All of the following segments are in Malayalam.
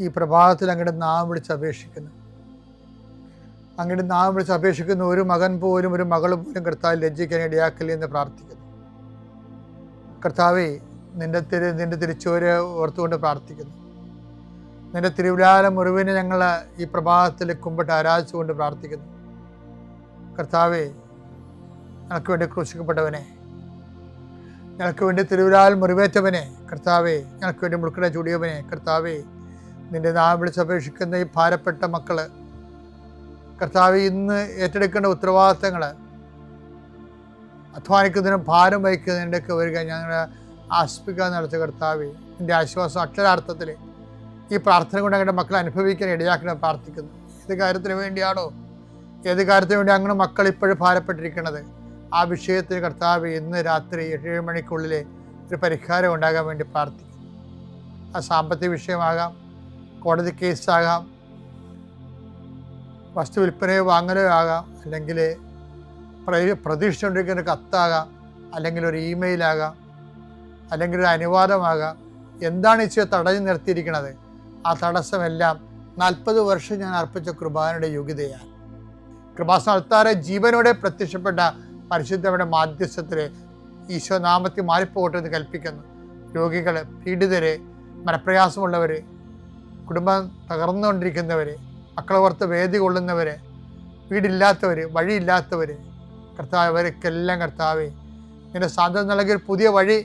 ഈ പ്രഭാതത്തിൽ അങ്ങയുടെ നാം വിളിച്ച് അപേക്ഷിക്കുന്നു. അങ്ങയുടെ നാം വിളിച്ച് അപേക്ഷിക്കുന്ന ഒരു മകൻ പോലും ഒരു മകൾ പോലും കർത്താവ് ലജ്ജിക്കാൻ ഇടയാക്കില്ല എന്ന് പ്രാർത്ഥിക്കുന്നു. കർത്താവേ നിന്റെ തിരു നിന്റെ തിരിച്ചുവരെ ഓർത്തുകൊണ്ട് പ്രാർത്ഥിക്കുന്നു. നിന്റെ തിരുവിലാല മുറിവിനെ ഞങ്ങൾ ഈ പ്രഭാതത്തിൽ കുമ്പിട്ട് ആരാധിച്ചുകൊണ്ട് പ്രാർത്ഥിക്കുന്നു. കർത്താവേ ഞങ്ങൾക്ക് വേണ്ടി ക്രൂശിക്കപ്പെട്ടവനെ ഞങ്ങൾക്ക് വേണ്ടി തിരുവിലാൽ മുറിവേറ്റവനെ കർത്താവേ ഞങ്ങൾക്ക് വേണ്ടി മുൾക്കട ചൂടിയവനെ കർത്താവേ നിന്റെ നാം വിളിച്ചപേക്ഷിക്കുന്ന ഈ ഭാരപ്പെട്ട മക്കൾ കർത്താവ് ഇന്ന് ഏറ്റെടുക്കേണ്ട ഉത്തരവാദിത്തങ്ങൾ അധ്വാനിക്കുന്നതിനും ഭാരം വഹിക്കുന്നതിന്റെയൊക്കെ വരിക ഞങ്ങൾ ആസ്പിക്കാൻ നടത്ത കർത്താവ്. എന്റെ ആശ്വാസം അക്ഷരാർത്ഥത്തിൽ ഈ പ്രാർത്ഥന കൊണ്ട് ഞങ്ങളുടെ മക്കളെ അനുഭവിക്കാൻ ഇടയാക്കണം പ്രാർത്ഥിക്കുന്നു. ഏത് കാര്യത്തിന് വേണ്ടിയാണോ? ഏത് കാര്യത്തിന് വേണ്ടി അങ്ങനെ മക്കൾ ഇപ്പോഴും ഭാരപ്പെട്ടിരിക്കുന്നത് ആ വിഷയത്തിൽ കർത്താവ് ഇന്ന് രാത്രി ഏഴ് മണിക്കുള്ളിൽ ഒരു പരിഹാരം ഉണ്ടാകാൻ വേണ്ടി പ്രാർത്ഥിക്കുന്നു. ആ സാമ്പത്തിക വിഷയമാകാം. കോടതി കേസാകാം. വസ്തു വിൽപ്പനയോ വാങ്ങലോ ആകാം. അല്ലെങ്കിൽ പ്ര- പ്രതീക്ഷിച്ചുകൊണ്ടിരിക്കുന്ന കത്താകാം. അല്ലെങ്കിൽ ഒരു ഇമെയിലാകാം. അല്ലെങ്കിൽ ഒരു അനുവാദമാകാം. എന്താണ് ഈശോ തടഞ്ഞു നിർത്തിയിരിക്കുന്നത്? ആ തടസ്സമെല്ലാം നാൽപ്പത് വർഷം ഞാൻ അർപ്പിച്ച കൃപാനയുടെ യോഗ്യതയാണ്. കൃപാസ്ഥാനത്താറെ ജീവനോടെ പ്രത്യക്ഷപ്പെട്ട പരിശുദ്ധയുടെ മാധ്യസ്ഥത്തിൽ ഈശോ നാമത്തിൽ മാറിപ്പോകട്ടെ എന്ന് കൽപ്പിക്കുന്നു. രോഗികൾ പീഡിതരെ മനപ്രയാസമുള്ളവർ കുടുംബം തകർന്നുകൊണ്ടിരിക്കുന്നവർ മക്കളെ ഓർത്ത് വേദി കൊള്ളുന്നവർ വീടില്ലാത്തവർ വഴിയില്ലാത്തവർ കർത്താവ് അവർക്കെല്ലാം കർത്താവ് നിന്റെ സാന്ത്വനം നൽകിയ ഒരു പുതിയ വഴി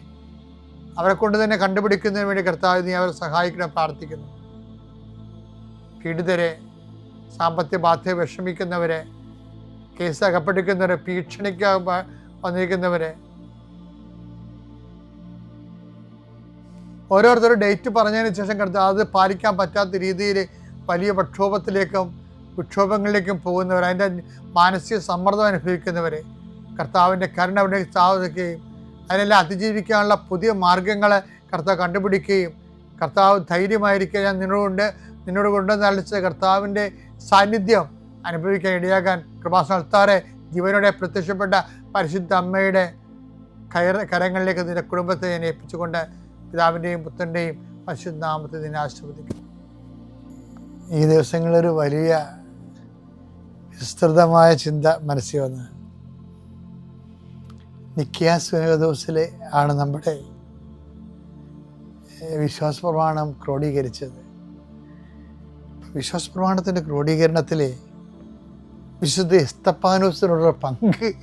അവരെ കൊണ്ട് തന്നെ കണ്ടുപിടിക്കുന്നതിന് വേണ്ടി കർത്താവ് നീ അവരെ സഹായിക്കണം പ്രാർത്ഥിക്കുന്നു. പീഡിതരെ സാമ്പത്തിക ബാധ്യത വിഷമിക്കുന്നവരെ കേസ് അകപ്പെട്ടിരിക്കുന്നവരെ ഭീഷണിക്ക് വന്നിരിക്കുന്നവരെ ഓരോരുത്തരും ഡേറ്റ് പറഞ്ഞതിന് ശേഷം കർത്താവ് അത് പാലിക്കാൻ പറ്റാത്ത രീതിയിൽ വലിയ പ്രക്ഷോഭത്തിലേക്കും വിക്ഷോഭങ്ങളിലേക്കും പോകുന്നവർ അതിന്റെ മാനസിക സമ്മർദ്ദം അനുഭവിക്കുന്നവർ കർത്താവിന്റെ കരുണ അവിടെ സ്ഥാപിക്കുകയും അതിനെല്ലാം അതിജീവിക്കാനുള്ള പുതിയ മാർഗങ്ങൾ കർത്താവ് കണ്ടുപിടിക്കുകയും കർത്താവ് ധൈര്യമായിരിക്കുക ഞാൻ നിന്നോടുകൊണ്ട് നിന്നോട് കൊണ്ടുവന്ന് അളിച്ച കർത്താവിന്റെ സാന്നിധ്യം അനുഭവിക്കാൻ ഇടയാകാൻ കൃപാസനത്താറെ ജീവനോടെ പ്രത്യക്ഷപ്പെട്ട പരിശുദ്ധ അമ്മയുടെ കയർ കരങ്ങളിലേക്ക് നിന്റെ കുടുംബത്തെ ഞാൻ ഏൽപ്പിച്ചുകൊണ്ട് പിതാവിന്റെയും പുത്രന്റെയും പരിശുദ്ധാമത്തെ നിന്നെ ആശീർവദിക്കുന്നു. ഈ ദിവസങ്ങളൊരു വലിയ വിസ്തൃതമായ ചിന്ത മനസ്സിൽ വന്ന് നിത്യാസുനദോസിലെ ആണ് നമ്മുടെ വിശ്വാസ പ്രമാണം ക്രോഡീകരിച്ചത്. വിശ്വാസ പ്രമാണത്തിന്റെ ക്രോഡീകരണത്തിൽ വിശുദ്ധ എസ്തപ്പാനോസിനുള്ള പങ്ക്.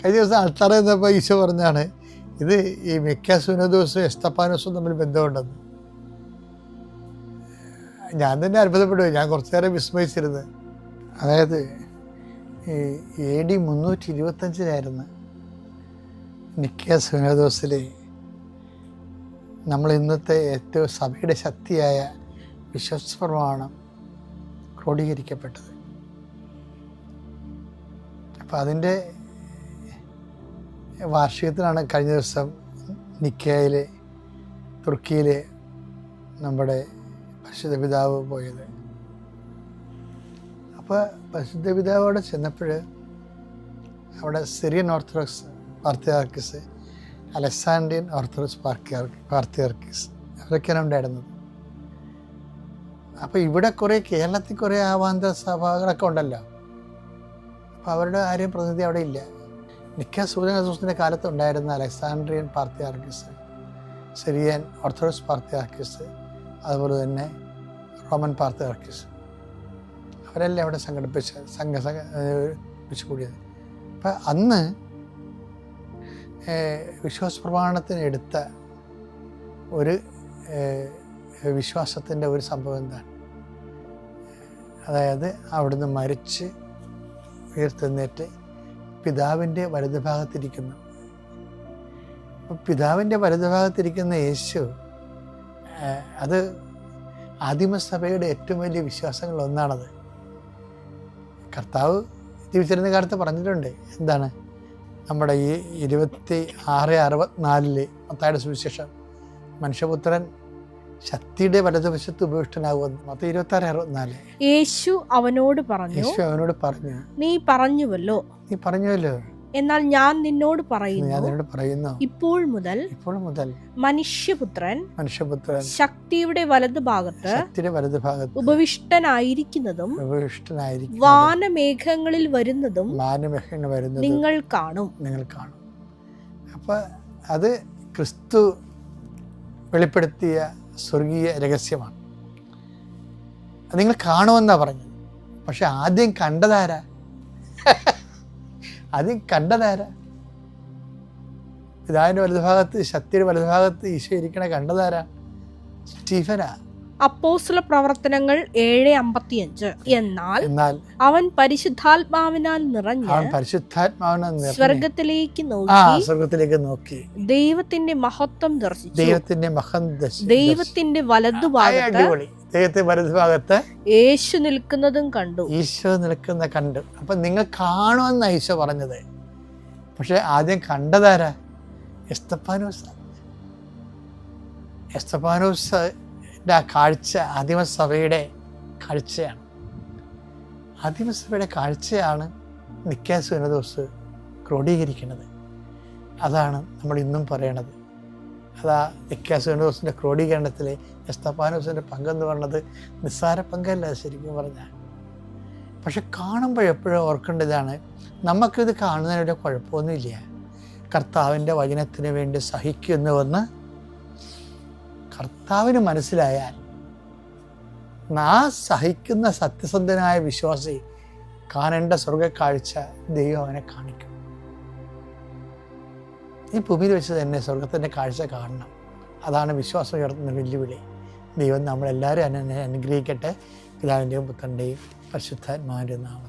കഴിഞ്ഞ ദിവസം ആൾത്താറ എന്നപ്പോൾ ഈശോ പറഞ്ഞാണ് ഇത് ഈ മെക്കാസുനദോസും എസ്തപ്പാനോസും തമ്മിൽ ബന്ധമുണ്ടെന്ന്. ഞാൻ തന്നെ അത്ഭുതപ്പെട്ടു. ഞാൻ കുറച്ചു നേരം വിസ്മയിച്ചിരുന്നത് അതായത് എ ഡി മുന്നൂറ്റി ഇരുപത്തഞ്ചിലായിരുന്നു മിക്ക സുനദോസിൽ നമ്മൾ ഇന്നത്തെ ഏറ്റവും സഭയുടെ ശക്തിയായ വിശ്വസ്പ്രമാണം ക്രോഡീകരിക്കപ്പെട്ടത്. അപ്പം അതിന്റെ വാർഷികത്തിനാണ് കഴിഞ്ഞ ദിവസം നിക്കയിലെ തുർക്കിയിലെ നമ്മുടെ പരിശുദ്ധ പിതാവ് പോയത്. അപ്പോൾ പരിശുദ്ധ പിതാവ് അവിടെ ചെന്നപ്പോൾ അവിടെ Syrian Orthodox patriarchs Alexandrian Orthodox പാർക്കിയാർ patriarchs അവരൊക്കെയാണ് ഉണ്ടായിരുന്നത്. അപ്പോൾ ഇവിടെ കുറേ കേരളത്തിൽ കുറേ ആവാന്ത സഭകളൊക്കെ ഉണ്ടല്ലോ. അപ്പോൾ അവരുടെ ആരെയും പ്രതിനിധി അവിടെ ഇല്ല. മിക്ക സൂര്യനസൂസിന്റെ കാലത്ത് ഉണ്ടായിരുന്ന Alexandrian patriarchs Syrian Orthodox patriarchs അതുപോലെ തന്നെ റോമൻ പാർത്തിയാർക്കിസ് അവരെല്ലാം അവിടെ സംഘടിപ്പിച്ച സംഘ വെച്ച് കൂടിയത് അപ്പം അന്ന് വിശ്വാസ പ്രമാണത്തിന് എടുത്ത ഒരു വിശ്വാസത്തിന്റെ ഒരു സംഭവം എന്താണ്? അതായത് അവിടുന്ന് മരിച്ച് ഉയർത്തെന്നേറ്റ് പിതാവിന്റെ വലതുഭാഗത്തിരിക്കുന്നു. പിതാവിന്റെ വലതുഭാഗത്തിരിക്കുന്ന യേശു അത് ആദിമസഭയുടെ ഏറ്റവും വലിയ വിശ്വാസങ്ങളിൽ ഒന്നാണത്. കർത്താവ് ജീവിച്ചിരുന്ന കാലത്ത് പറഞ്ഞിട്ടുണ്ട് എന്താണ്? നമ്മുടെ ഈ ഇരുപത്തി ആറ് അറുപത്തിനാലിൽ മത്തായുടെ സുവിശേഷം മനുഷ്യപുത്രൻ ശക്തിയുടെ വലതുവശത്ത് ഉപവിഷ്ടനാകുമെന്ന് മൊത്തം ഇരുപത്തി ആറ് അറുപത്തിനാല്. യേശു അവനോട് പറഞ്ഞു യേശു അവനോട് പറഞ്ഞു നീ പറഞ്ഞുവല്ലോ. നീ പറഞ്ഞുവല്ലോ. എന്നാൽ ഞാൻ നിന്നോട് പറയുന്നു പറയുന്നു നിന്നോട് പറയുന്നു. ഇപ്പോൾ മുതൽ ഇപ്പോൾ മുതൽ മനുഷ്യപുത്രൻ മനുഷ്യപുത്രൻ ശക്തിയുടെ വലതുഭാഗത്ത് ശക്തിയുടെ വലതുഭാഗത്ത് ഉപവിഷ്ടനായിരിക്കുന്നതും ഉപവിഷ്ടനായിരിക്കും വാനമേഘങ്ങളിൽ വരുന്നതും വാനമേഘങ്ങൾ വരുന്നതും നിങ്ങൾ കാണും. നിങ്ങൾ കാണും. അപ്പൊ അത് ക്രിസ്തു വെളിപ്പെടുത്തിയ സ്വർഗീയ രഹസ്യമാണ്. നിങ്ങൾ കാണുമെന്നാണ് പറഞ്ഞത്. പക്ഷെ ആദ്യം കണ്ടതാരാ? ആദ്യം കണ്ടതാരാ? പിതാവിന്റെ വലതുഭാഗത്ത് ശക്തിയുടെ വലതുഭാഗത്ത് ഈശോ ഇരിക്കണ കണ്ടതാരാ? സ്റ്റീഫനാ. അപ്പോസ്തല പ്രവർത്തനങ്ങൾ ഏഴ് അമ്പത്തിയഞ്ച്. എന്നാൽ അവൻ പരിശുദ്ധാത്മാവിനാൽ നിറഞ്ഞ് സ്വർഗത്തിലേക്ക് നോക്കി. സ്വർഗത്തിലേക്ക് നോക്കി. ദൈവത്തിന്റെ മഹത്വം ദർശിച്ചു. ദൈവത്തിന്റെ മഹം ദൈവത്തിന്റെ വലതുഭാഗത്ത് ദൈവത്തെ വലതുഭാഗത്ത് യേശു നിൽക്കുന്നതും കണ്ടു. ഈശോ നിൽക്കുന്ന കണ്ടു. അപ്പൊ നിങ്ങൾ കാണുമെന്ന ഈശോ പറഞ്ഞത്. പക്ഷെ ആദ്യം കണ്ടതാരാ? എസ്തപ്പാനോസ് എസ്തപ്പാനോസിന്റെ ആ കാഴ്ച അധിമസഭയുടെ കാഴ്ചയാണ്. അധിമസഭയുടെ കാഴ്ചയാണ് നിക്കാസ് വിനദോസ് ക്രോഡീകരിക്കുന്നത്. അതാണ് നമ്മൾ ഇന്നും പറയണത്. അതാ നിക്കാസ് വിനദോസിന്റെ ക്രോഡീകരണത്തിൽ എസ്തപ്പാനോസിന്റെ പങ്കെന്ന് പറയുന്നത് നിസ്സാര പങ്കല്ല ശരിക്കും പറഞ്ഞാൽ. പക്ഷെ കാണുമ്പോൾ എപ്പോഴും ഓർക്കേണ്ടതാണ് നമുക്കിത് കാണുന്നതിനൊരു കുഴപ്പമൊന്നുമില്ല. കർത്താവിന്റെ വചനത്തിന് വേണ്ടി സഹിക്കുന്നുവെന്ന് കർത്താവിന് മനസ്സിലായാൽ നാ സഹിക്കുന്ന സത്യസന്ധനായ വിശ്വാസി കാണേണ്ട സ്വർഗക്കാഴ്ച ദൈവം അവനെ കാണിക്കും. ഈ ഭൂമിയിൽ വെച്ച് തന്നെ സ്വർഗത്തിന്റെ കാഴ്ച കാണണം. അതാണ് വിശ്വാസം ഉയർത്തുന്ന വെല്ലുവിളി. ദൈവം നമ്മളെല്ലാവരും അനു അനുഗ്രഹിക്കട്ടെ. പിതാവിന്റെയും പുത്രന്റെയും പരിശുദ്ധാത്മാവിന്റെ നാമം